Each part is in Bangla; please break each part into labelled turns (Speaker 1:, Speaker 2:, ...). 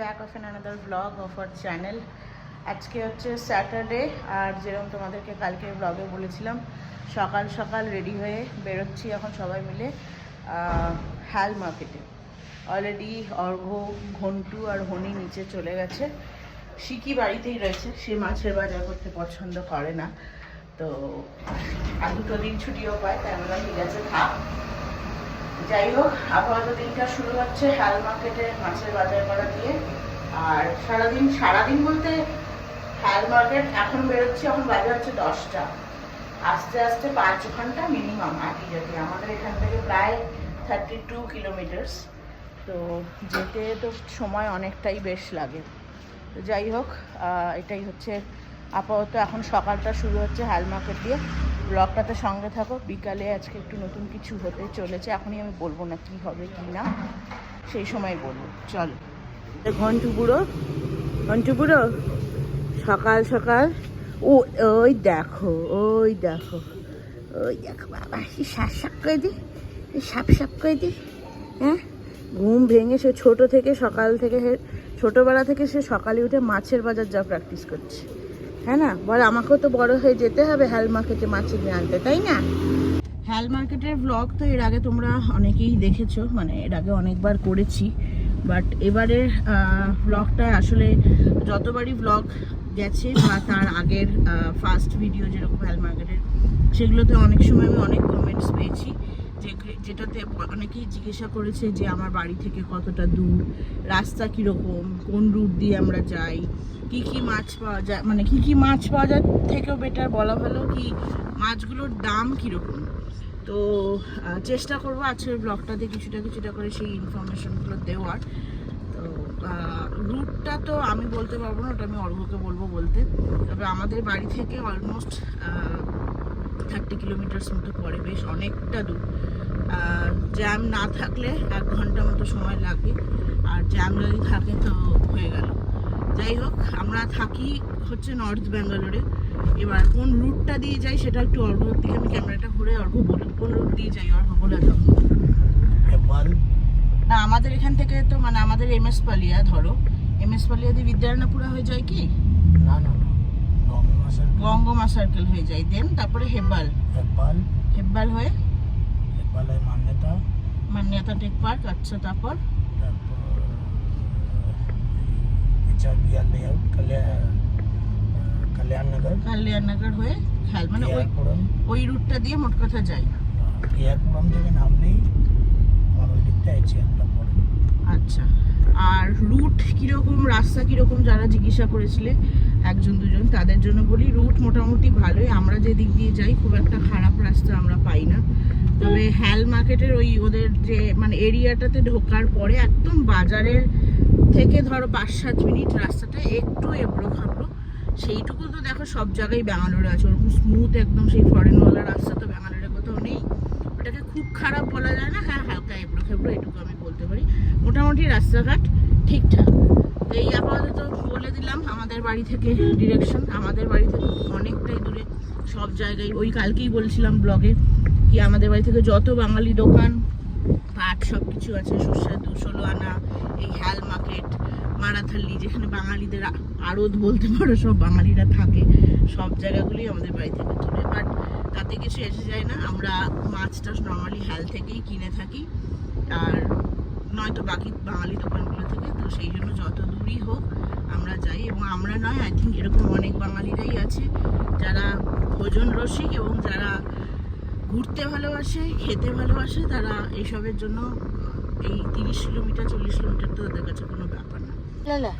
Speaker 1: Back of an another vlog of our channel আজকে হচ্ছে স্যাটারডে আর যেরকম তোমাদেরকে কালকে ব্লগে বলেছিলাম, সকাল সকাল রেডি হয়ে বেরোচ্ছি এখন সবাই মিলে হ্যাল মার্কেটে। অলরেডি অর্ঘ ঘন্টু আর হনি নিচে চলে গেছে। শিকি বাড়িতেই রয়েছে, সে মাছের বাজার করতে পছন্দ করে না। তো, আর দুটো দিন ছুটিও পায়, তাই আমরা ঠিক আছে। থাক যাই হোক, আপাতত দিনটা শুরু হচ্ছে হাল মার্কেটে, মাছের বাজার করা দিয়ে। আর সারাদিন সারাদিন বলতে হাল মার্কেট, এখন বেরোচ্ছি, এখন বাজে হচ্ছে দশটা। আস্তে আস্তে পাঁচ ঘণ্টা মিনিমাম আটি যেতে। আমাদের এখান থেকে প্রায় থার্টি টু কিলোমিটার্স তো যেতে তো সময় অনেকটাই বেশ লাগে। তো যাই হোক এটাই হচ্ছে আপাতত এখন সকালটা শুরু হচ্ছে হাল মার্কেট দিয়ে। ব্লগটাতে সঙ্গে থাকো, বিকালে আজকে একটু নতুন কিছু হতে চলেছে, এখনই আমি বলব না কি হবে কি না, সেই সময় বলব। চল। ঘন্টু বুড়ো ঘন্টু বুড়ো, সকাল সকাল, ও, ওই দেখো ওই দেখো ওই দেখো, বাবা সে সাপ সাপ করে দি সাপ সাপ করে দি হ্যাঁ? ঘুম ভেঙে সে ছোট থেকে সকাল থেকে ছোটবেলা থেকে সে সকালে উঠে মাছের বাজার যা প্র্যাকটিস করছে। হ্যাঁ না? বল, আমাকেও তো বড় হয়ে যেতে হবে হ্যাল মার্কেটে মাছ কিনে আনতে, তাই না? হ্যাল মার্কেটের ব্লগ তো এর আগে তোমরা অনেকেই দেখেছ মানে এর আগে অনেকবার করেছি বাট এবারের ব্লগটা আসলে যতবারই ব্লগ গেছে বা তার আগের ফার্স্ট ভিডিও যেরকম হ্যাল মার্কেটের, সেগুলোতে অনেক সময় আমি অনেক কমেন্টস পেয়েছি। যেটাতে অনেকেই জিজ্ঞাসা করেছে যে আমার বাড়ি থেকে কতটা দূর, রাস্তা কীরকম, কোন রুট দিয়ে আমরা যাই, কি কি মাছ পাওয়া যায় মানে কি কি মাছ পাওয়া যায় থেকেও বেটার বলা ভালো কি মাছগুলোর দাম কীরকম। তো চেষ্টা করব আজকের ব্লগটাতে কিছুটা কিছুটা করে সেই ইনফরমেশনগুলো দেওয়ার। তো রুটটা তো আমি বলতে পারব না, ওটা আমি অর্ঘকে বলব বলতে। তবে আমাদের বাড়ি থেকে অলমোস্ট থার্টি কিলোমিটার্স মতো পড়ে বেশ অনেকটা দূর। জ্যাম না থাকলে এক ঘণ্টা মতো সময় লাগবে। আর জ্যাম যদি থাকে তো হয়ে গেল। যাই হোক আমরা থাকি হচ্ছে নর্থ ব্যাঙ্গালোরে এবার কোন রুটটা দিয়ে যাই সেটা একটু অর্ঘ দিকে আমি ক্যামেরাটা ঘুরে অর্ঘ বলুন কোন রুট দিয়ে যাই অর্ঘ বলে দাও। না আমাদের এখান থেকে তো মানে আমাদের এম এস পালিয়া ধরো। এম এস পালিয়া দিয়ে বিদ্যারায়ণপুরা হয়ে যায় কি?
Speaker 2: না না
Speaker 1: গঙ্গমা সার্কেল হয়ে যায়। দেন তারপরে হেব্বাল।
Speaker 2: হেপাল
Speaker 1: হেব্বাল হয়ে
Speaker 2: হেপালে মান্যতা।
Speaker 1: মান্যতা টেক পার্ক আচ্ছা তারপর?
Speaker 2: তারপর এইচআরবিআর লেআউট কল্যাণনগর
Speaker 1: কল্যাণনগর হয়ে মানে ওই ওই রুটটা দিয়ে মোট কথা যাই
Speaker 2: এয়ারপুরম থেকে নামলেই আমার ওই দিকটা পড়ে
Speaker 1: আচ্ছা আর রুট কীরকম রাস্তা কীরকম যারা জিজ্ঞাসা করেছিলে একজন দুজন তাদের জন্য বলি রুট মোটামুটি ভালোই। আমরা যে দিক দিয়ে যাই খুব একটা খারাপ রাস্তা আমরা পাই না। তবে হ্যাল মার্কেটের ওই ওদের যে মানে এরিয়াটাতে ঢোকার পরে একদম বাজারের থেকে ধরো পাঁচ সাত মিনিট রাস্তাটা একটু এবড়ো খাবড়ো। সেইটুকু তো দেখো সব জায়গায় ব্যাঙ্গালোরে আছে। ওরকম স্মুথ একদম সেই ফরেনওয়ালা রাস্তা তো ব্যাঙ্গালোরে কোথাও নেই। ওটাকে খুব খারাপ বলা যায় না হ্যাঁ হালকা এবড়ো খেবড়ো এটুকু আমি বলতে পারি। মোটামুটি রাস্তাঘাট ঠিকঠাক। এই আপাতত বলে দিলাম, আমাদের বাড়ি থেকে ডিরেকশন আমাদের বাড়ি থেকে অনেকটাই দূরে, সব জায়গায় ওই কালকেই বলছিলাম ব্লগে কি আমাদের বাড়ি থেকে যত বাঙালি দোকান, পাট সব কিছু আছে সুস্বাদু ষোলো আনা, এই হ্যাল মার্কেট মারাথাল্লি যেখানে বাঙালিদের আড়ত বলতে পারো, সব বাঙালিরা থাকে, সব জায়গাগুলি আমাদের বাড়ি থেকে দূরে বাট তাতে কিছু এসে যায় না, আমরা মাছটা নর্মালি হ্যাল থেকেই কিনে থাকি, আর নয়তো বাকি বাঙালি দোকানগুলো থেকে, তো সেই জন্য যত দূরই হোক আমরা যাই, এবং আমরা নয় আই থিঙ্ক এরকম অনেক বাঙালিরাই আছে, যারা ভোজন রসিক এবং যারা ঘুরতে ভালোবাসে খেতে ভালোবাসে তারা এইসবের জন্য এই তিরিশ কিলোমিটার চল্লিশ কিলোমিটার তো তাদের কাছে কোনো ব্যাপার না।
Speaker 3: লালা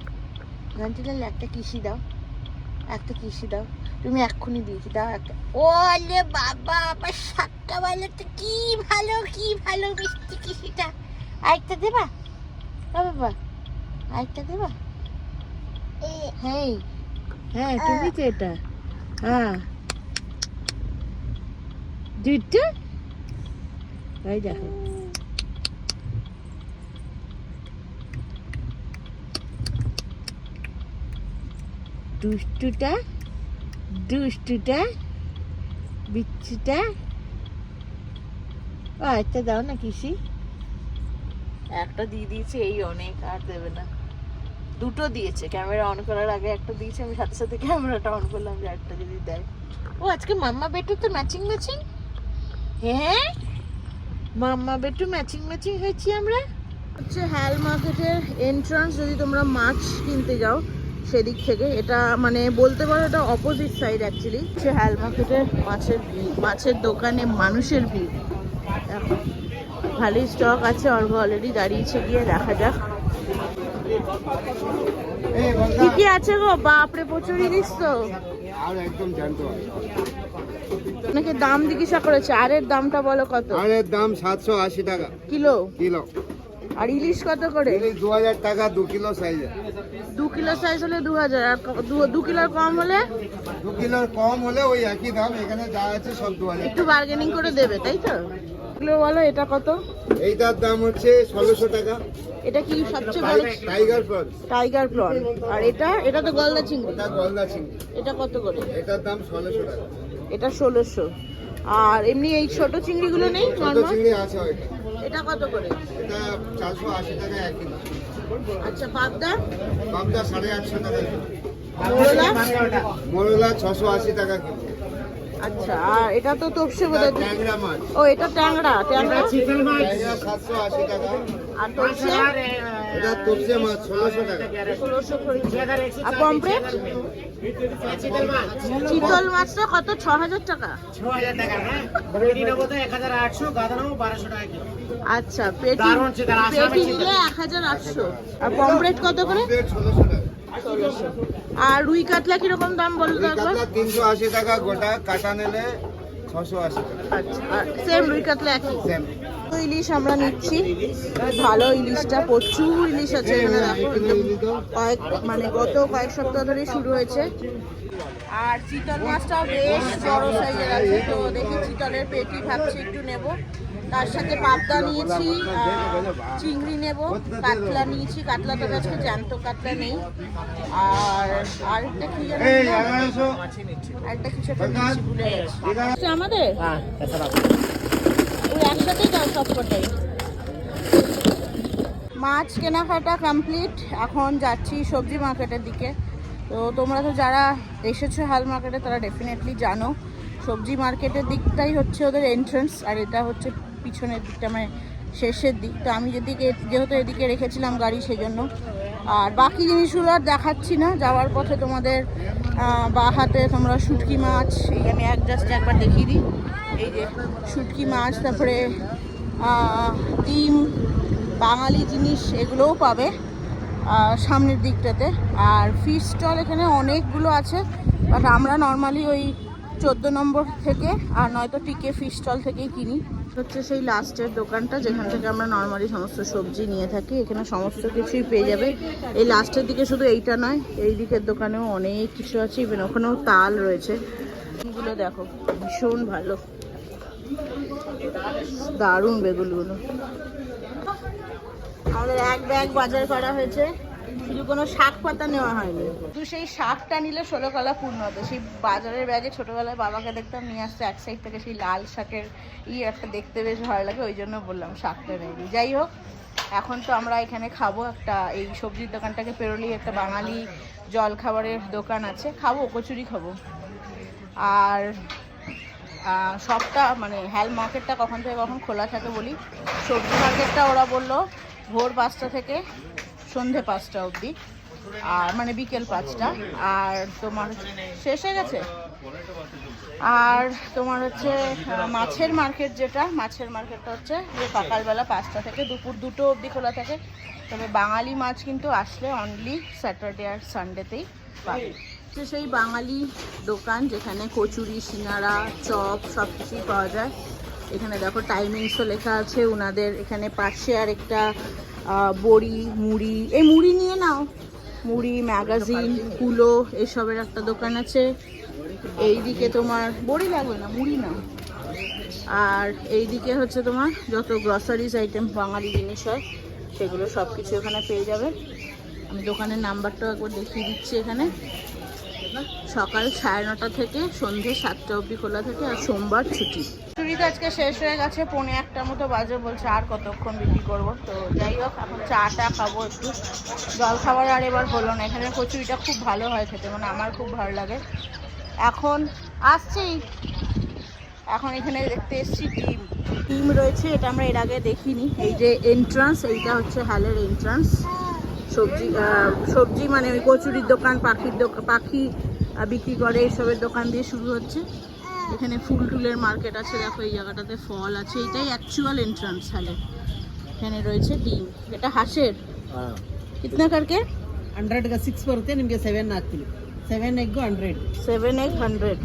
Speaker 3: গানটি লালা একটা কিসি দাও একটা কিসি দাও তুমি এক্ষুনি দিয়েছি দাও একটা। ও লে বাবা আমার সাতটা বেলা তো কি ভালো কি ভালো মিষ্টি কিসিটা আরেকটা দেবা? বাবা আরেকটা দেবা? হ্যাঁ হ্যাঁ তুমি তো এটা। হ্যাঁ। দুইটা? ওই দেখো। দুষ্টুটা দুষ্টুটা বিচ্ছুটা। ও একটা দাও না কিসি।
Speaker 1: একটা দিয়ে দিয়েছে এই অনেক আর দেবে না। দুটো দিয়েছে ক্যামেরা অন করার আগে একটা দিয়েছে আমি সাথে সাথে ক্যামেরাটা অন করলাম যে একটা যদি দেয়। ও আজকে মাম্মা বেটু তো ম্যাচিং ম্যাচিং হ্যাঁ? মাম্মা বেটু ম্যাচিং ম্যাচিং হয়েছি আমরা। হচ্ছে হ্যাল মার্কেটের এন্ট্রান্স যদি তোমরা মাছ কিনতে যাও সেদিক থেকে। এটা মানে বলতে পারো এটা অপোজিট সাইড অ্যাকচুয়ালি হচ্ছে হ্যাল মার্কেটের মাছের ভিড় মাছের দোকানে মানুষের ভিড়। এখন ভালোই স্টক আছে অর্ঘ অলরেডি দাঁড়িয়েছে গিয়ে দেখা যাক। কি কি আছে গো? বাপরে প্রচুর ইলিশ তো।
Speaker 4: আর একদম জানতে পারি
Speaker 1: অনেকে দাম জিজ্ঞাসা করেছে? আরের দামটা বলো কত?
Speaker 4: আর এর দাম সাতশো আশি টাকা।
Speaker 1: কিলো?
Speaker 4: কিলো।
Speaker 1: আর ইলিশ কত করে?
Speaker 4: ইলিশ দু হাজার টাকা দু কিলো সাইজে
Speaker 1: দু কিলো সাইজ হলে দু হাজার আর দু কিলোর কম হলে?
Speaker 4: দু কিলোর কম হলে ওই একই দাম এখানে যা আছে সব দু হাজার
Speaker 1: একটু বার্গেনিং করে দেবে তাই তো? কিলো বলো এটা কত?
Speaker 4: এইটার দাম হচ্ছে ষোলোশো টাকা।
Speaker 1: এটা কি সবচেয়ে বড়
Speaker 4: টাইগার ফ্রন
Speaker 1: টাইগার প্রন আর এটা এটা তো গলদা চিংড়ি।
Speaker 4: ওটা গলদা চিংড়ি।
Speaker 1: এটা কত করে?
Speaker 4: এটার দাম ষোলোশো টাকা।
Speaker 1: এটা ষোলোশো। আর এমনি এই ছোট চিংড়িগুলো নেই
Speaker 4: ছোট চিংড়ি আছে
Speaker 1: এটা কত করে?
Speaker 4: এটা চারশো আশি টাকা এক কিলো
Speaker 1: আচ্ছা পাবদা?
Speaker 4: পাবদা সাড়ে আটশো টাকা।
Speaker 1: মোরলা?
Speaker 4: মোরলা ছশো আশি টাকা কিলো
Speaker 1: আচ্ছা আর এটা তো তপসে বোধ
Speaker 4: এটা ট্যাংরা মাছ।
Speaker 1: ও এটা ট্যাংরা ট্যাংরা?
Speaker 4: সাতশো আশি টাকা।
Speaker 1: আর তপসে?
Speaker 4: এটা তপসে মাছ টাকা।
Speaker 1: করে আর পমপ্লেট চিতল মাছটা কত? ছ হাজার টাকা আচ্ছা পেটি পেটি নিলে এক হাজার আটশো। আর পমফ্রেট কত করে?
Speaker 4: প্লেট ষোলোশো টাকা।
Speaker 1: ষোলোশো আর রুই কাতলা কীরকম দাম বলো তো একবার?
Speaker 4: তিনশো আশি টাকা গোটা কাটা নিলে ছশো আশি
Speaker 1: আচ্ছা সেম রুই কাতলা একই?
Speaker 4: সেম
Speaker 1: তো ইলিশ আমরা নিচ্ছি। ভালো ইলিশটা প্রচুর ইলিশ আছে কয়েক মানে গত কয়েক সপ্তাহ ধরে শুরু হয়েছে। আর চিতল মাছটাও বেশ বড় সাইজের আছে। তো দেখি চিতলের পেটি ভাবছি একটু নেব। তার সাথে পাবদা নিয়েছি চিংড়ি নেব কাতলা নিয়েছি কাতলা তো আজকে জ্যান্ত কাতলা নেই। আর আরেকটা কি আরেকটা কিছু একটা ভুলে গেছি। আমাদের? ওই একসাথেই দাও সবকটাই মাছ কেনাকাটা কমপ্লিট এখন যাচ্ছি সবজি মার্কেটের দিকে। তো তোমরা তো যারা এসেছ হাল মার্কেটে তারা ডেফিনেটলি জানো। সবজি মার্কেটের দিকটাই হচ্ছে ওদের এন্ট্রান্স আর এটা হচ্ছে পিছনের দিকটা মানে শেষের দিক। তো আমি যেদিকে, যেহেতু এদিকে রেখেছিলাম গাড়ি সেই জন্য আর বাকি জিনিসগুলো আর দেখাচ্ছি না। যাওয়ার পথে তোমাদের বা হাতে তোমরা শুটকি মাছ, এই আমি এক জাস্ট একবার দেখিয়ে দিই। এই যে শুটকি মাছ, তারপরে ডিম, বাঙালি জিনিস, এগুলোও পাবে সামনের দিকটাতে। আর ফিশ স্টল এখানে অনেকগুলো আছে বাট আমরা নর্মালি ওই চোদ্দ নম্বর থেকে আর নয়তো টিকে ফিশ স্টল থেকেই কিনি। হচ্ছে সেই লাস্টের দোকানটা, যেখান থেকে আমরা নর্মালি সমস্ত সবজি নিয়ে থাকি। এখানে সমস্ত কিছুই পেয়ে যাবে। এই লাস্টের দিকে শুধু এইটা নয়, এই দিকের দোকানেও অনেক কিছু আছে। ইভেন ওখানেও তাল রয়েছে। এগুলো দেখো, ভীষণ ভালো। দারুণ বেগুনগুলো। আমাদের এক ব্যাগ বাজার করা হয়েছে। শুধু কোনো শাক পাতা নেওয়া হয়নি। শুধু সেই শাকটা নিলে ষোলো কলা পূর্ণ হতো। সেই বাজারের ব্যাগে ছোটোবেলায় বাবাকে দেখতাম নিয়ে আসতে এক সাইড থেকে সেই লাল শাকের ই একটা দেখতে বেশ ভালো লাগে, ওই জন্য বললাম শাকটা নেই। যাই হোক, এখন তো আমরা এখানে খাব একটা, এই সবজির দোকানটাকে পেরোলি একটা বাঙালি জল খাবারের দোকান আছে। খাব, কচুরি খাব। আর সবটা মানে হ্যাল মার্কেটটা কখন থেকে কখন খোলা থাকে বলি? সবজি মার্কেটটা ওরা বলল ভোর পাঁচটা থেকে। সন্ধে পাঁচটা অবধি। আর মানে বিকেল পাঁচটা। আর তোমার শেষ হয়ে গেছে? আর তোমার হচ্ছে মাছের মার্কেট যেটা, মাছের মার্কেটটা হচ্ছে, যে সকালবেলা পাঁচটা থেকে দুপুর দুটো অবধি খোলা থাকে। তবে বাঙালি মাছ কিন্তু আসলে অনলি স্যাটারডে আর সানডেতেই পাবে। হচ্ছে সেই বাঙালি দোকান যেখানে কচুরি, সিঙ্গারা, চপ সব কিছুই পাওয়া যায়। এখানে দেখো টাইমিংসও লেখা আছে ওনাদের এখানে পাশে আর একটা বড়ি, মুড়ি, এই মুড়ি নিয়ে নাও। মুড়ি, ম্যাগাজিন, কুলো, এসবের একটা দোকান আছে। এইদিকে তোমার, বড়ি লাগবে না, মুড়ি নাও। আর এইদিকে হচ্ছে তোমার যত গ্রসারিজ আইটেম বাঙালি জিনিস হয়, সেগুলো সব কিছু এখানে পেয়ে যাবে। আমি দোকানের নাম্বারটাও একবার দেখিয়ে দিচ্ছি এখানে। সকাল সাড়ে নটা থেকে সন্ধে সাতটা অবধি খোলা থাকে, আর সোমবার ছুটি। তো আজকে শেষ হয়ে গেছে, পৌনে একটা মতো বাজে বলছে, আর কতক্ষণ বিক্রি করব? তো যাই হোক, এখন চাটা খাব একটু। জল খাবার আর এবার হলো না, এখানে কচুরিটা খুব ভালো হয় খেতে মানে আমার খুব ভালো লাগে। এখন আসছি। এখন এখানে দেখতে এসেছি ডিম ডিম রয়েছে, এটা আমরা এর আগে দেখিনি। এই যে এন্ট্রান্স এইটা হচ্ছে হ্যালের এন্ট্রান্স সবজি সবজি মানে ওই কচুরির দোকান, পাখির দোকান পাখি বিক্রি করে, এইসবের দোকান দিয়ে শুরু হচ্ছে। এখানে ফুল টুলের মার্কেট আছে দেখো এই জায়গাটাতে ফল আছে এইটাই অ্যাকচুয়াল এন্ট্রান্স হ্যালে এখানে রয়েছে ডিম এটা হাঁসের কিতনা করকে
Speaker 2: ಹಂಡ್ರೆಡ್ಗೆ ಸಿಕ್ಸ್ ಬರುತ್ತೆ ನಿಮಗೆ ಸೆವೆನ್ ಹಾಕ್ತೀನಿ seven egg hundred
Speaker 1: seven eight hundred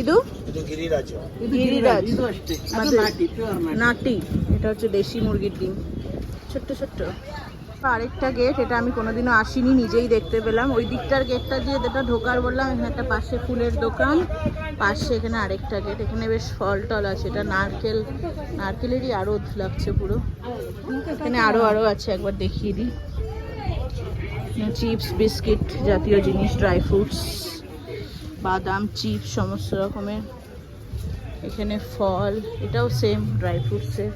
Speaker 1: ಇದು
Speaker 4: ಇದು ಗಿರಿರಾಜ
Speaker 1: গিরিরাজ
Speaker 2: ಇದು ಅಷ್ಟೇ ಅದು
Speaker 1: ಮತ್ತೆ-
Speaker 2: ನಾಟಿ ಪ್ಯೂರ್ ನಾಟಿ
Speaker 1: নাটি এটা হচ্ছে দেশি মুরগির ডিম ছোট্ট ছোট্ট আরেকটা গেট এটা আমি কোনোদিনও আসিনি নিজেই দেখতে পেলাম ওই দিকটার গেটটা দিয়ে যেটা ঢোকার বললাম এখানে একটা পাশে ফুলের দোকান পাশে এখানে আরেকটা গেট এখানে বেশ ফল টল আছে, এটা নারকেল, নারকেলেরই আরও লাগছে পুরো। এখানে আরও আরও আছে, একবার দেখিয়ে দিই। চিপস, বিস্কিট জাতীয় জিনিস ড্রাই ফ্রুটস বাদাম, চিপস, সমস্ত রকমের। এখানে ফল, এটাও সেম ড্রাই ফ্রুটসের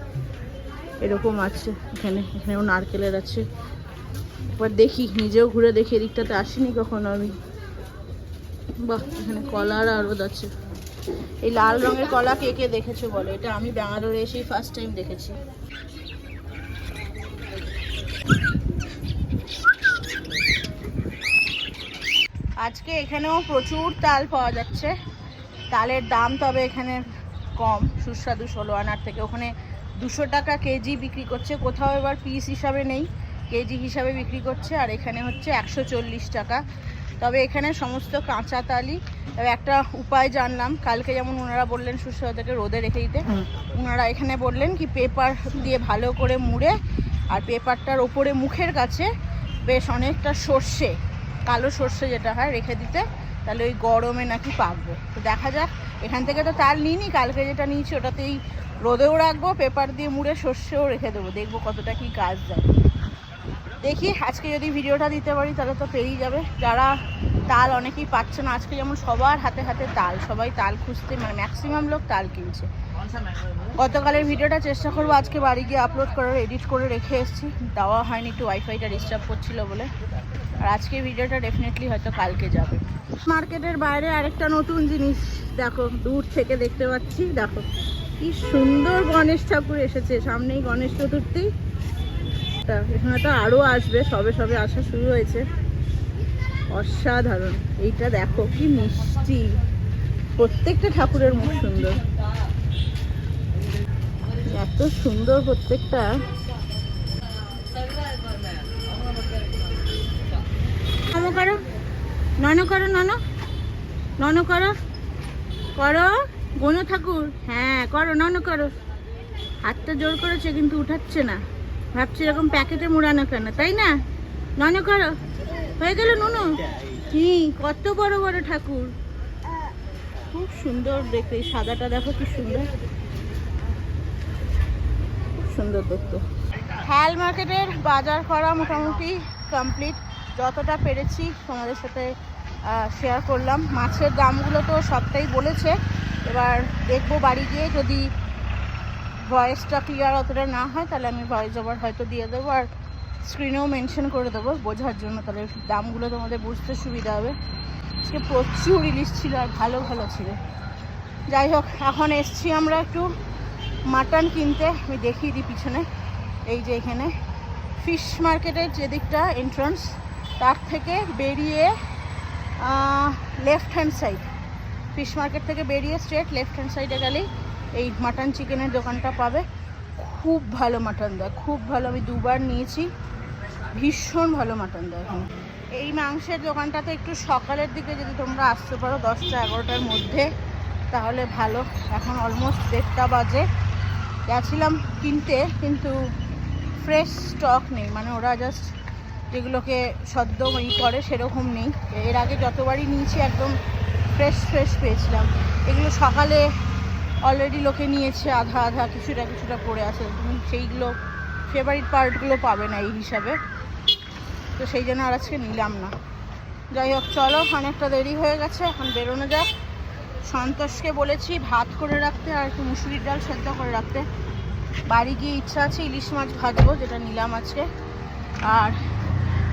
Speaker 1: এরকম আছে, এখানে, এখানেও নারকেলের আছে। একবার দেখি, নিজেও ঘুরে দেখি, এদিকটাতে আসিনি কখনো আমি। বাহ, এখানে কলার আরদ আছে। এই লাল রঙের কলা কে কে দেখেছ বলো? এটা আমি ব্যাঙ্গালোরে এসেই ফার্স্ট টাইম দেখেছি। আজকে এখানেও প্রচুর তাল পাওয়া যাচ্ছে। তালের দাম তবে এখানে কম। সুস্বাদু ষোলো আনার থেকে। ওখানে দুশো টাকা কেজি বিক্রি করছে। কোথাও এবার পিস হিসাবে নেই। কেজি হিসাবে বিক্রি করছে। আর এখানে হচ্ছে একশো চল্লিশ টাকা। তবে এখানে সমস্ত কাঁচা তালি। তবে একটা উপায় জানলাম কালকে যেমন ওনারা বললেন সুস্বাদুকে রোদে রেখে দিতে ওনারা এখানে বললেন কি পেপার দিয়ে ভালো করে মুড়ে আর পেপারটার ওপরে মুখের কাছে বেশ অনেকটা সর্ষে কালো সর্ষে যেটা হয় রেখে দিতে তাহলে ওই গরমে নাকি পাকবো। তো দেখা যাক এখান থেকে তো তাল নিইনি কালকে যেটা নিয়েছি ওটাতেই রোদেও রাখব পেপার দিয়ে মুড়ে সর্ষেও রেখে দেবো দেখব কতটা কি কাজ দেয়। দেখি, আজকে যদি ভিডিওটা দিতে পারি তাহলে তো পেরিয়ে যাবে। যারা তাল অনেকেই পাচ্ছে না, আজকে যেমন সবার হাতে হাতে তাল, সবাই তাল খুঁজতে মানে ম্যাক্সিমাম লোক তাল কিনছে। গতকালের ভিডিওটা চেষ্টা করব, আজকে বাড়ি গিয়ে আপলোড করার এডিট করে রেখে এসেছি। দেওয়া হয়নি, একটু ওয়াইফাইটা ডিস্টার্ব করছিল বলে। আর আজকে ভিডিওটা ডেফিনেটলি হয়তো কালকে যাবে। মার্কেটের বাইরে আরেকটা নতুন জিনিস, দেখো, দূর থেকে দেখতে পাচ্ছি, দেখো। কি সুন্দর গণেশ ঠাকুর এসেছে, সামনেই গণেশ চতুর্থী। তা এখানে তো আরও আসবে, সবে সবে আসা শুরু হয়েছে। অসাধারণ। এইটা দেখো, কি মিষ্টি। প্রত্যেকটা ঠাকুরের মুখ সুন্দর। এত সুন্দর প্রত্যেকটা। নন করো, নন। নন করো। করো, গনু ঠাকুর। হ্যাঁ করো, নন করো। হাতটা জোর করেছে, কিন্তু উঠাচ্ছে না। ভাবছি এরকম প্যাকেটে মুড়ানো কেন, তাই না? নন, করো। হয়ে গেল নুনু? কি, কত বড় বড় ঠাকুর। খুব সুন্দর দেখতে, এই সাদাটা দেখো কি সুন্দর। সুন্দর দেখতে। হ্যাল মার্কেটের বাজার করা মোটামুটি কমপ্লিট যতটা পেরেছি তোমাদের সাথে শেয়ার করলাম। মাছের দামগুলো তো সবটাই বলেছে। এবার দেখব বাড়ি গিয়ে যদি ভয়েসটা ক্লিয়ার অতটা না হয়, তাহলে আমি ভয়েস ওভার হয়তো দিয়ে দেবো আর স্ক্রিনেও মেনশন করে দেবো, বোঝার জন্য। তাহলে দামগুলো তোমাদের বুঝতে সুবিধা হবে। আজকে প্রচুর ইলিশ ছিল আর ভালো ভালো ছিল। যাই হোক, এখন এসছি আমরা একটু মাটন কিনতে। আমি দেখিয়ে দিই পিছনে। এই যে এখানে ফিশ মার্কেটের যে দিকটা এন্ট্রান্স তার থেকে বেরিয়ে left hand side fish market থেকে বেরিয়ে স্ট্রেট লেফট হ্যান্ড সাইডে গেলেই এই মাটন চিকেনের দোকানটা পাবে। খুব ভালো মাটন দেয়, খুব ভালো। আমি দুবার নিয়েছি, ভীষণ ভালো মাটন দেয় এখানে। এই মাংসের দোকানটাতে একটু সকালের দিকে যদি তোমরা আসতে পারো দশটা এগারোটার মধ্যে, তাহলে ভালো। এখন অলমোস্ট দেড়টা বাজে। গেছিলাম কিনতে, কিন্তু ফ্রেশ স্টক নেই। মানে ওরা জাস্ট যেগুলোকে সদ্য ই করে, সেরকম নেই। এর আগে যতবারই নিয়েছি, একদম ফ্রেশ ফ্রেশ পেয়েছিলাম। এগুলো সকালে অলরেডি লোকে নিয়েছে, আধা আধা, কিছুটা কিছুটা পড়ে আছে। তুমি সেইগুলো ফেভারিট পার্টগুলো পাবে না এই হিসাবে। তো সেই জন্য আর আজকে নিলাম না। যাই হোক, চলো অনেকটা দেরি হয়ে গেছে, এখন বেরোনো যাক। সন্তোষকে বলেছি ভাত করে রাখতে আর একটু মুসুরির ডাল সেদ্ধ করে রাখতে। বাড়ি গিয়ে ইচ্ছা আছে ইলিশ মাছ ভাজবো, যেটা নিলাম আজকে। আর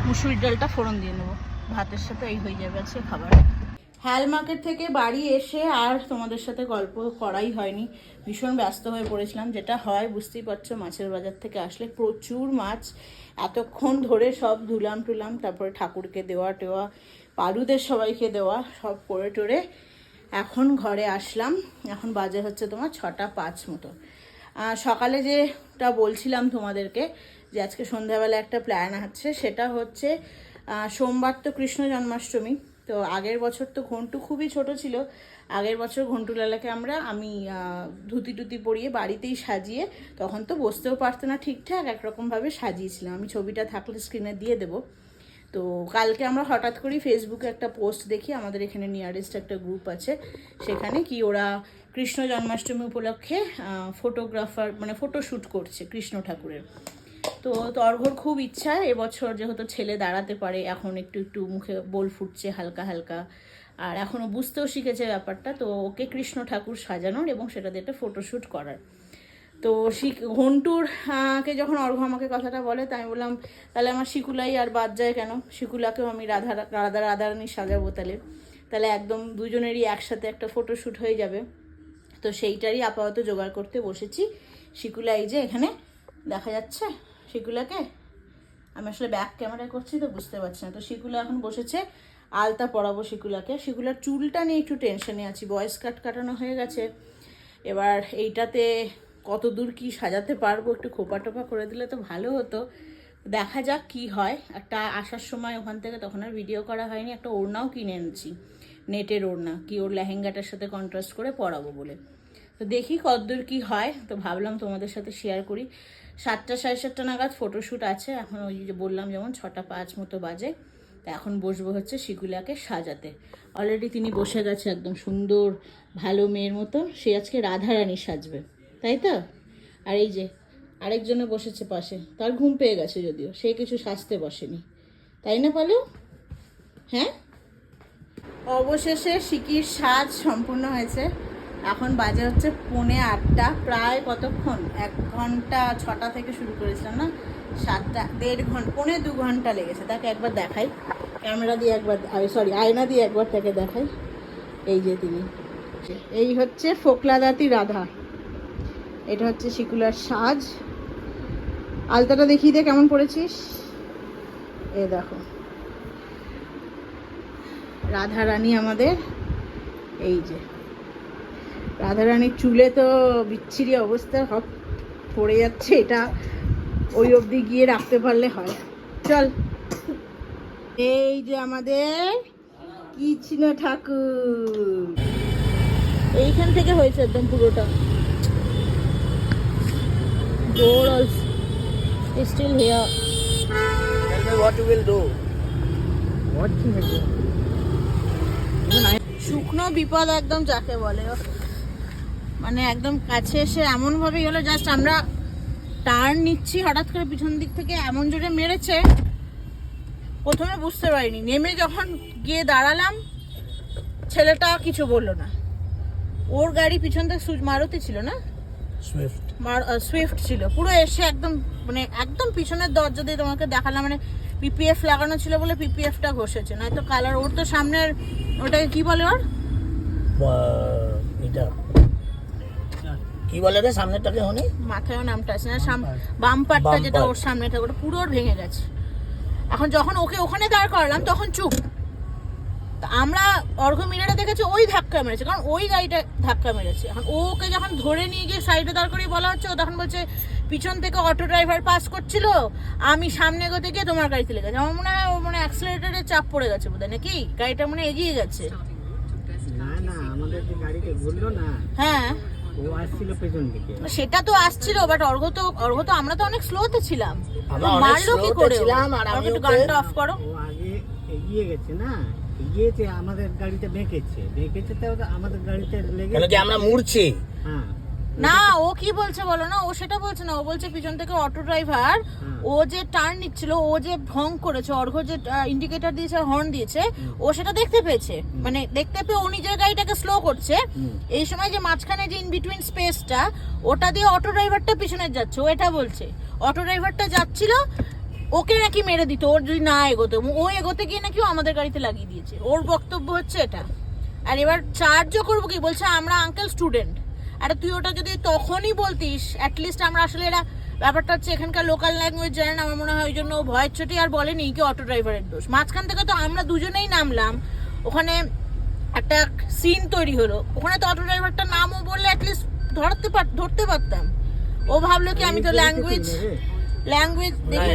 Speaker 1: মুসুরির ডালটা ফোড়ন দিয়ে নেব। ভাতের সাথে এই হয়ে যাবে আজকে খাবার। হ্যাল মার্কেট থেকে বাড়ি এসে আর তোমাদের সাথে গল্প করাই হয়নি। ভীষণ ব্যস্ত হয়ে পড়েছিলাম, যেটা হয়, বুঝতেই পারছ, মাছের বাজার থেকে আসলে প্রচুর মাছ। এতক্ষণ ধরে সব ধুলাম টুলাম, তারপরে ঠাকুরকে দেওয়া টেওয়া, পালুদের সবাইকে দেওয়া, সব করে টোরে এখন ঘরে আসলাম। এখন বাজে হচ্ছে তোমার ছটা পাঁচ মতো। সকালে যেটা বলছিলাম তোমাদেরকে, যে আজকে সন্ধ্যাবেলা একটা প্ল্যান আছে, সেটা হচ্ছে সোমবার তো কৃষ্ণ জন্মাষ্টমী। তো আগের বছর তো ঘন্টু খুবই ছোট ছিল। আগের বছর ঘন্টু লালাকে আমরা, আমি ধুতি টুতি পরিয়ে বাড়িতেই সাজিয়ে তখন তো বসতেও পারতো না ঠিকঠাক, একরকমভাবে সাজিয়েছিলাম। আমি ছবিটা থাকলে স্ক্রিনে দিয়ে দেবো। তো কালকে আমরা হঠাৎ করেই ফেসবুকে একটা পোস্ট দেখি, আমাদের এখানে নিয়ারেস্ট একটা গ্রুপ আছে। সেখানে কি ওরা কৃষ্ণ জন্মাষ্টমী উপলক্ষে ফটোগ্রাফার মানে ফটোশ্যুট করছে কৃষ্ণ ঠাকুরের। তো তর্ঘর খুব ইচ্ছা এবছর যেহেতু ছেলে দাঁড়াতে পারে, এখন একটু একটু মুখে বোল ফুটছে হালকা হালকা। আর এখনও বুঝতেও শিখেছে ব্যাপারটা, তো ওকে কৃষ্ণ ঠাকুর সাজানোর এবং সেটা দিয়ে একটা ফটোশ্যুট করার। তো শিক ঘন্টুর কে যখন অর্ঘ আমাকে কথাটা বলে, তাই আমি বললাম, তাহলে আমার শিকুলাই আর বাদ যায় কেন? শিকুলাকেও আমি রাধা রাধা, রাধারানী সাজাবো তাহলে। তাহলে একদম দুজনেরই একসাথে একটা ফটোশ্যুট হয়ে যাবে। তো সেইটারই আপাতত জোগাড় করতে বসেছি। শিকুলাই যে এখানে দেখা যাচ্ছে। শিকুলাকে আমি আসলে ব্যাক ক্যামেরা করছি তো বুঝতে পারছি না। তো সেগুলো এখন বসেছে, আলতা পরাবো শিকুলাকে সেগুলোর চুলটা নিয়ে একটু টেনশনে আছি বয়স কাট কাটানো হয়ে গেছে। এবার এইটাতে কত দূর কি সাজাতে পারব, একটু খোপা টোপা করে দিলে তো ভালো হতো। দেখা যাক কি হয়। একটা আসার সময় ওখান থেকে তখন আর ভিডিও করা হয়নি। একটা ওড়নাও কিনে এনেছি, নেটের ওড়না, কি ওর লেহেঙ্গাটার সাথে কন্ট্রাস্ট করে পরাবো বলে। তো দেখি কতদূর কি হয়। তো ভাবলাম তোমাদের সাথে শেয়ার করি। সাতটা সাড়ে সাতটা নাগাদ ফটোশ্যুট আছে। এখন ওই যে বললাম যেমন ছটা পাঁচ মতো বাজে। তা এখন বসবো হচ্ছে শিকুলাকে সাজাতে। অলরেডি তিনি বসে গেছে একদম সুন্দর, ভালো মেয়ের মতো সে আজকে রাধারানী সাজবে। তাই তো? আর এই যে আরেকজনে বসেছে পাশে। তার ঘুম পেয়ে গেছে যদিও। সে কিছু সাজতে বসেনি। তাই না পালু? হ্যাঁ? অবশেষে সিকির সাজ সম্পূর্ণ হয়েছে। এখন বাজে হচ্ছে পৌনে আটটা, প্রায় কতক্ষণ? এক ঘণ্টা ছটা থেকে শুরু করেছিলাম না? সাতটা, দেড় ঘণ্টা পৌনে দু ঘণ্টা লেগেছে। তাকে একবার দেখাই। ক্যামেরা দিয়ে একবার সরি আয়না দিয়ে একবার তাকে দেখাই। এই যে তিনি। এই হচ্ছে ফোকলাদাতি রাধা। এটা হচ্ছে শিকুলার সাজ। আলতাটা দেখিয়ে দে, কেমন পড়েছিস? এ দেখো। রাধা রানী আমাদের। এই যে। রাধা রানীর চুলে তো বিচ্ছিরি অবস্থা সব পড়ে যাচ্ছে এটা ওই অবধি গিয়ে রাখতে পারলে হয় চল এই যে আমাদের কৃষ্ণ ঠাকুর এইখান থেকে হয়েছে একদম পুরোটা door also is still here.
Speaker 2: Tell me what you will do. What you will do?
Speaker 1: শুকনো বিপদ একদম যাকে বলে। মানে একদম কাছে এসে এমন ভাবে হলো জাস্ট আমরা টার্ন নিচ্ছি হঠাৎ করে পিছন দিক থেকে এমন জোরে মেরেছে প্রথমে বুঝতে পারিনি। নেমে যখন গিয়ে দাঁড়ালাম ছেলেটা কিছু বলল না। ওর গাড়ি পিছন থেকে সু- মারুতি ছিল না?
Speaker 2: Swift.
Speaker 1: সুইফট ছিল। পুরো এসে একদম মানে একদম পিছনের দরজা দিয়ে তোমাকে দেখালাম মানে পিপিএফ লাগানো ছিল বলে পিপিএফটা ঘষেছে। নয়তো কালার ওর তো সামনের ওটাকে কি বলে ওর?
Speaker 2: এটা। কি বলে রে সামনেরটাকে হনি
Speaker 1: মাথায়ও নামটা আছে না সাম বাম্পারটা যেটা. ওর সামনেটা ওটা পুরো ওর ভেঙে গেছে। এখন যখন ওকে ওখানে দাঁড় করালাম তখন চুপ। তা আমরা অর্ঘ মিরাটা দেখেছি ওই ধাক্কা মেরেছে কারণ ওই গাড়িটা ধাক্কা মেরেছে। এখন ও ওকে যখন ধরে নিয়ে গিয়ে সাইডে দাঁড় করিয়ে বলা হচ্ছে ও তখন বলছে পিছন থেকে অটো ড্রাইভার পাস করছিল আমি সামনে গতে গিয়ে তোমার গাড়িতে লেগেছে আমার মনে হয় ও মানে অ্যাক্সিলেটারে চাপ পড়ে গেছে বোধহয় নাকি? গাড়িটা মনে এগিয়ে গেছে।
Speaker 5: না না আমাদের গাড়িতে ঘুরলো না।
Speaker 1: হ্যাঁ। সেটা তো আসছিল বাট অর্ঘ তো অর্ঘ তো আমরা তো অনেক স্লোতে ছিলাম।
Speaker 2: আমরা
Speaker 1: মারলো কি করে
Speaker 2: ছিলাম আর আমি
Speaker 1: একটু গানটা অফ করো।
Speaker 5: আগে এগিয়ে গেছে না? এগিয়েছে আমাদের গাড়িতে বেঁকেছে বেঁকেছে তো আমাদের গাড়িতে লেগে
Speaker 2: আমরা মুড়ছি
Speaker 5: হ্যাঁ।
Speaker 1: না ও কি বলছে বলো না? ও সেটা বলছে না ও বলছে পিছন থেকে অটো ড্রাইভার ও যে টার্ন নিচ্ছিল ও যে ভং করেছে অর্ঘ যে ইন্ডিকেটর দিয়েছে হর্ন দিয়েছে ও সেটা দেখতে পেয়েছে। মানে দেখতে পেয়ে ও নিজের গাড়িটাকে স্লো করছে। এই সময় যে মাঝখানে যে ইন বিটুইন স্পেসটা ওটা দিয়ে অটো ড্রাইভারটা পিছনে যাচ্ছে ও এটা বলছে। অটো ড্রাইভারটা যাচ্ছিল ওকে নাকি মেরে দিত ওর যদি না এগোতো ও এগোতে গিয়ে নাকি ও আমাদের গাড়িতে লাগিয়ে দিয়েছে। ওর বক্তব্য হচ্ছে এটা। আর এবার চার্জও করব কি? বলছে আমরা আঙ্কেল স্টুডেন্ট আর তুই ওটা যদি তখনই বলতিস অ্যাটলিস্ট আমরা আসলে এরা ব্যাপারটা হচ্ছে এখানকার লোকাল ল্যাঙ্গুয়েজ জানে না আমার মনে হয় ওই জন্য ও ভয়ের চোটে আর বলেনি কি অটো ড্রাইভারের দোষ। মাঝখান থেকে তো আমরা দুজনেই নামলাম ওখানে একটা সিন তৈরি হলো। ওখানে তো অটো ড্রাইভারটা নামও বললে অ্যাটলিস্ট ধরতে পার ধরতে পারতাম। ও ভাবলো কি আমি তো ল্যাঙ্গুয়েজ ল্যাঙ্গুয়েজ দেখে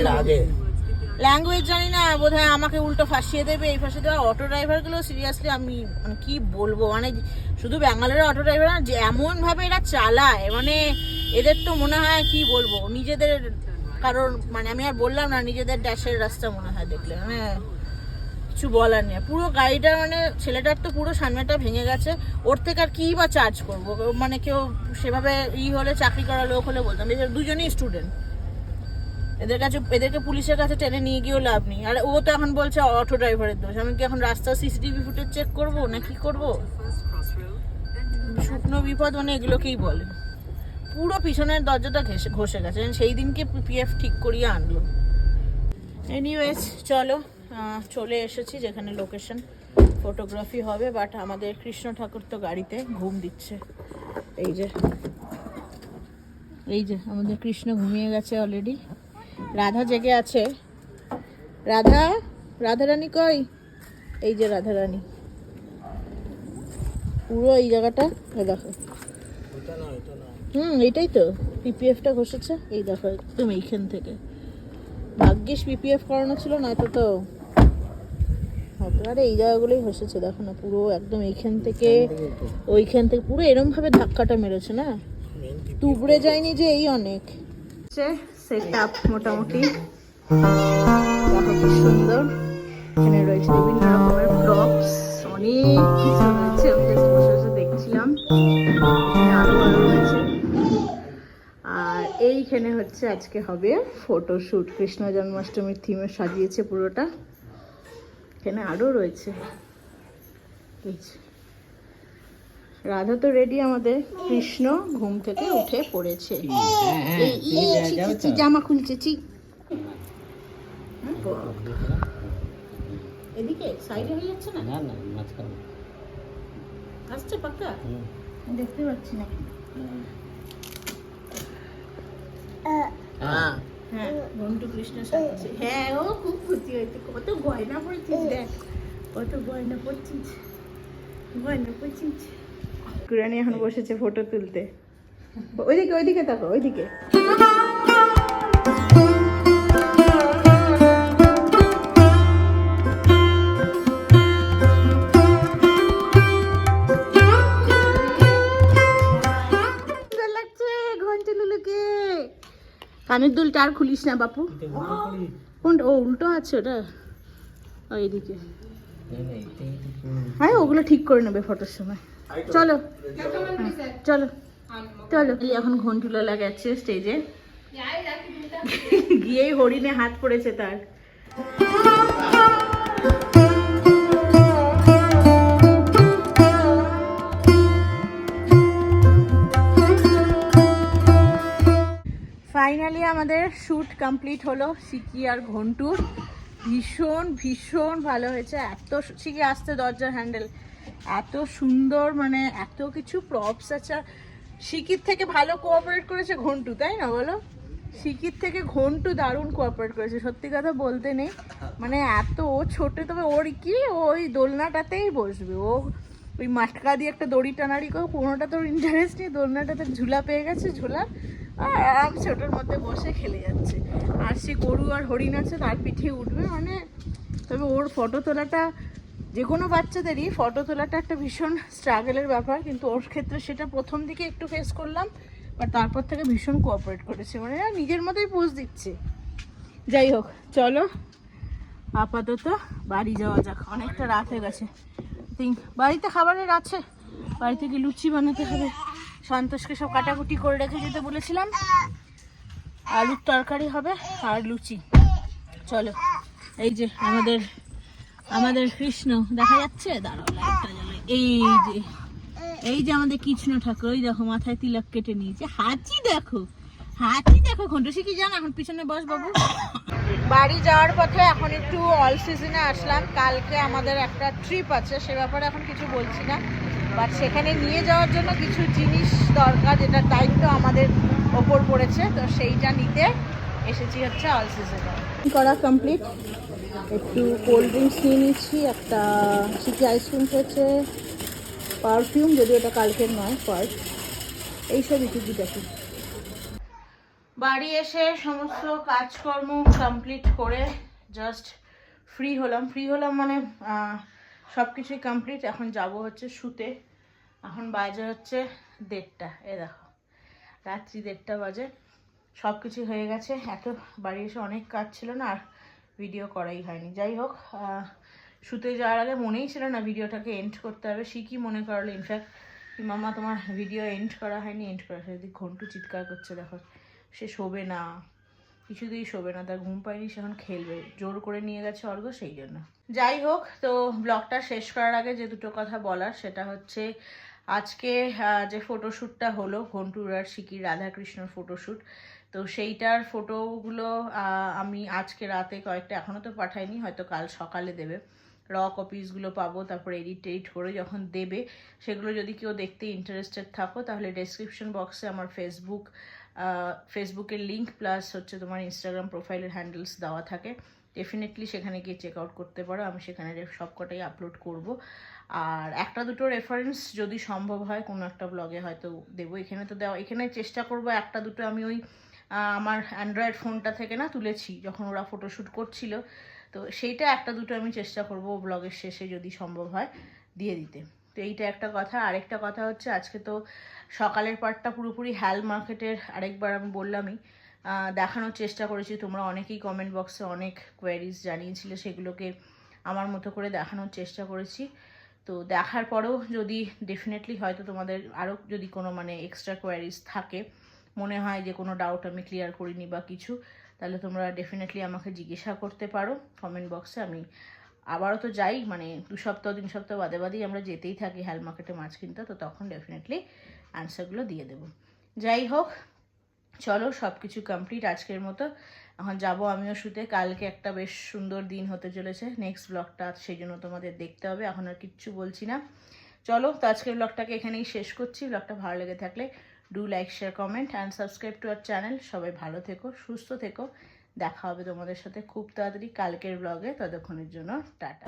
Speaker 1: ল্যাঙ্গুয়েজ জানি না বোধহয় আমাকে উল্টো ফাঁসিয়ে দেবে এই ফাঁসিয়ে দেওয়া অটো ড্রাইভারগুলো সিরিয়াসলি আমি মানে কি বলব? মানে শুধু ব্যাঙ্গালোরের অটো ড্রাইভার না, যে এমনভাবে এরা চালায় মানে এদের তো মনে হয়, কি বলব, নিজেদের কারোর মানে আমি আর বললাম না, নিজেদের ড্যাশের রাস্তা মনে হয় দেখলে মানে কিছু বলার নেই। পুরো গাড়িটা মানে ছেলেটার তো পুরো সামনেটা ভেঙে গেছে, ওর থেকে আর কি বা চার্জ করব? মানে কেউ সেভাবে ই হলে, চাকরি করা লোক হলে বলতাম। এদের দুজনেই স্টুডেন্ট এদের কাছে, এদেরকে পুলিশের কাছে টেনে নিয়ে গিয়েও লাভ নেই। আর ও তো এখন বলছে অটো ড্রাইভারের দোষ। আমি কি এখন রাস্তার সিসিটিভি ফুটেজ চেক করব, না কি করব? শুকনো বিপদ মানে এগুলোকেই বলে। পুরো পিছনের দরজাটা ঘেসে, ঘষে গেছে। সেই দিনকে পিএফ ঠিক করিয়ে আনলো। এনিওয়েজ চলো চলে এসেছি যেখানে লোকেশন ফটোগ্রাফি হবে বাট আমাদের কৃষ্ণ ঠাকুর তো গাড়িতে ঘুম দিচ্ছে। এই যে এই যে, আমাদের কৃষ্ণ ঘুমিয়ে গেছে অলরেডি রাধা জেগে আছে। রাধা রাধা রানী কই? এই যে রাধা রানী পুরো এই জায়গাটা দেখো।
Speaker 2: না না
Speaker 1: হুম, এটাই তো। পিপিএফটা ঘষেছে। এই দেখো, একদম এইখান থেকে। ভাগ্যিস পিপিএফ করানো ছিল, নয়তো তো হতো আরে এই জায়গাগুলোই ঘষেছে, দেখো না, পুরো একদম এইখান থেকে, ওইখান থেকে, পুরো এরম ভাবে ধাক্কাটা মেরেছে, না? তুবড়ে যায়নি যে এই অনেক। সেট আপ মোটামুটি। সুন্দর। এখানে রয়েছে বিভিন্ন রকমের প্রপস অনেক কিছু। আর এইখানে হচ্ছে আজকে হবে ফটোশ্যুট কৃষ্ণ জন্মাষ্টমীর থিমে সাজিয়েছে পুরোটা। এখানে আরও রয়েছে। রাধা তো রেডি আমাদের। কৃষ্ণ ঘুম থেকে উঠে পড়েছে। জামা খুলছে চি এদিকে সাইডে হয়ে যাচ্ছে না?
Speaker 5: না না মাঝখানে।
Speaker 1: আসছে পাক্কা? দেখতে পাচ্ছি না
Speaker 5: হ্যাঁ
Speaker 1: হ্যাঁ ঘন্টু কৃষ্ণ হ্যাঁ ও খুব খুশি হয়েছে। কত গয়না পড়েছিস দেখ। কত গয়না পড়ছিস গয়না পড়ছিস কুরানি এখন বসেছে ফটো তুলতে। ওইদিকে ওইদিকে দেখো ওইদিকে। কানের দুলটা আর খুলিস না, বাপু। কোনটা ও, উল্টো আছে ওটা। এইদিকে। হ্যাঁ ওগুলো ঠিক করে নেবে ফটোর সময়। চলো। চলো। চলো। এখন ঘন্টুলালা লাগাচ্ছে স্টেজে গিয়েই হরিণে হাত পড়েছে তার। শ্যুট কমপ্লিট হলো সিকি আর ঘন্টুর ভীষণ ভীষণ ভালো হয়েছে। এত সিকি আসতে দরজার হ্যান্ডেল এত সুন্দর মানে এত কিছু প্রপস আছে। সিকির থেকে ভালো কোঅপারেট করেছে ঘন্টু, তাই না বলো? সিকির থেকে ঘন্টু দারুণ কোঅপারেট করেছে, সত্যি কথা বলতে নেই। মানে এত ও ছোট, তবে ওর কি? ওই দোলনাটাতেই বসবে। ও ওই মাটকা দিয়ে একটা দড়ি টানাড়ি করে কোনোটা তোর ইন্টারেস্ট নেই, দোলনাটাতে ঝুলা পেয়ে গেছে, ঝুলা। আরাম ছোটোর মধ্যে বসে খেলে যাচ্ছে। আর সে গরু আর হরিণ আছে, তার পিঠে উঠবে মানে তবে ওর ফটো তোলাটা, যে কোনো বাচ্চাদেরই ফটো তোলাটা একটা ভীষণ স্ট্রাগলের ব্যাপার, কিন্তু ওর ক্ষেত্রে সেটা প্রথম দিকে একটু ফেস করলাম বাট তারপর থেকে ভীষণ কোঅপারেট করেছে। মানে নিজের মতোই পোজ দিচ্ছে। যাই হোক, চলো, আপাতত বাড়ি যাওয়া যাক। অনেকটা রাত হয়ে গেছে। থিঙ্ক বাড়িতে খাবারের আছে। বাড়িতে কি লুচি বানাতে হবে? সন্তোষকে সব কাটাকুটি করে রেখে যেতে বলেছিলাম। আলুর তরকারি হবে আর লুচি। চলো, এই যে আমাদের আমাদের কৃষ্ণ, দেখা যাচ্ছে? দাঁড়াও। এই যে এই যে আমাদের কৃষ্ণ ঠাকুর, ওই দেখো, মাথায় তিলক কেটে নিয়েছে। হাঁচি দেখো হাঁচি দেখো ঘন্টসি কি জান? এখন পিছনে বস বাবু। বাড়ি যাওয়ার পথে এখন একটু অল সিজনে আসলাম। কালকে আমাদের একটা ট্রিপ আছে, সে ব্যাপারে এখন কিছু বলছি না। বাট সেখানে নিয়ে যাওয়ার জন্য কিছু জিনিস দরকার যেটা দায়িত্ব আমাদের ওপর পড়েছে। তো সেইটা নিতে এসেছি হচ্ছে অল সিজনে করা কমপ্লিট একটু কোল্ড ড্রিঙ্কস নিয়ে নিচ্ছি একটা সিটি আইসক্রিম খেয়েছে পারফিউম যদি ওটা কালকের নয় পার্ক এইসব ইটুকিটাকি বাড়ি এসে সমস্ত কাজকর্ম কমপ্লিট করে জাস্ট ফ্রি হলাম। ফ্রি হলাম মানে সব কিছুই কমপ্লিট এখন যাব হচ্ছে শুতে। এখন বাজে হচ্ছে দেড়টা। এ দেখো, রাত্রি দেড়টা বাজে। সব কিছু হয়ে গেছে। এত বাড়ি এসে অনেক কাজ ছিল না, আর ভিডিও করাই হয়নি। যাই হোক শুতে যাওয়ার আগে মনেই ছিল না ভিডিওটাকে এন্ড করতে হবে। শিখি মনে করল? ইনফ্যাক্ট কি মামা, তোমার ভিডিও এন্ড করা হয়নি এন্ড করা হয়নি। ঘন্টু চিৎকার করছে, দেখো। সে শোবে না। কিছুতেই শোবে না, তার ঘুম পায়নি, সে এখন খেলবে, জোর করে নিয়ে গেছে অর্ঘ সেই জন্য। যাই হোক, তো ব্লগটা শেষ করার আগে যে দুটো কথা বলার, সেটা হচ্ছে আজকে যে ফটোশ্যুটটা হলো, ঘন্টুর আর শিকির রাধাকৃষ্ণর ফটোশ্যুট তো সেইটার ফটোগুলো আমি আজকে রাতে কয়েকটা এখনও তো পাঠাইনি, হয়তো কাল সকালে দেবে। র কপিসগুলো পাবো, তারপর এডিট টেডিট করে যখন দেবে, সেগুলো যদি কেউ দেখতে ইন্টারেস্টেড থাকো, তাহলে ডেসক্রিপশন বক্সে আমার ফেসবুক ফেসবুকের লিঙ্ক প্লাস হচ্ছে তোমার ইনস্টাগ্রাম প্রোফাইলের হ্যান্ডেলস দেওয়া থাকে। ডেফিনেটলি সেখানে গিয়ে চেক আউট করতে পারো। আমি সেখানে সব কটাই আপলোড করব। আর একটা দুটো রেফারেন্স যদি সম্ভব হয়, কোনো একটা ব্লগে হয়তো দেবো। এখানে তো দেওয়া এখানে চেষ্টা করব একটা দুটো আমি ওই আমার অ্যান্ড্রয়েড ফোনটা থেকে না তুলেছি, যখন ওরা ফটোশ্যুট করছিল। তো সেইটা একটা দুটো আমি চেষ্টা করব ব্লগের শেষে যদি সম্ভব হয় দিয়ে দিতে। তো এইটা একটা কথা। আরেকটা কথা হচ্ছে, আজকে তো সকালের পার্টটা পুরোপুরি হ্যাল মার্কেটের আরেকবার আমি বললামই দেখানোর চেষ্টা করেছি। তোমরা অনেকেই কমেন্ট বক্সে অনেক কোয়ারিজ জানিয়েছিলে, সেগুলোকে আমার মতো করে দেখানোর চেষ্টা করেছি। তো দেখার পরেও যদি ডেফিনেটলি হয়তো তোমাদের আরও যদি কোনো মানে এক্সট্রা কোয়ারিজ থাকে, মনে হয় যে কোনো ডাউট আমি ক্লিয়ার করিনি বা কিছু, তাহলে তোমরা ডেফিনেটলি আমাকে জিজ্ঞাসা করতে পারো। কমেন্ট বক্সে আমি আবারও তো যাই মানে দু সপ্তাহ, তিন সপ্তাহ বাদে বাদেই আমরা যেতেই থাকি হ্যাল মার্কেটে মাছ কিনতে, তো তখন ডেফিনেটলি অ্যান্সারগুলো দিয়ে দেবো। যাই হোক, চলো সব কিছু কমপ্লিট আজকের মতো। এখন যাব আমিও শুতে, কালকে একটা বেশ সুন্দর দিন হতে চলেছে নেক্সট ব্লগটা সেই জন্য তোমাদের দেখতে হবে, এখন আর কিচ্ছু বলছি না। চলো, তো আজকের ব্লগটাকে এখানেই শেষ করছি ব্লগটা ভালো লেগে থাকলে do like share comment and subscribe to our channel সবাই ভালো থেকো, সুস্থ থেকো। দেখা হবে তোমাদের সাথে খুব তাড়াতাড়ি কালকের ব্লগে ততক্ষণের জন্য টাটা।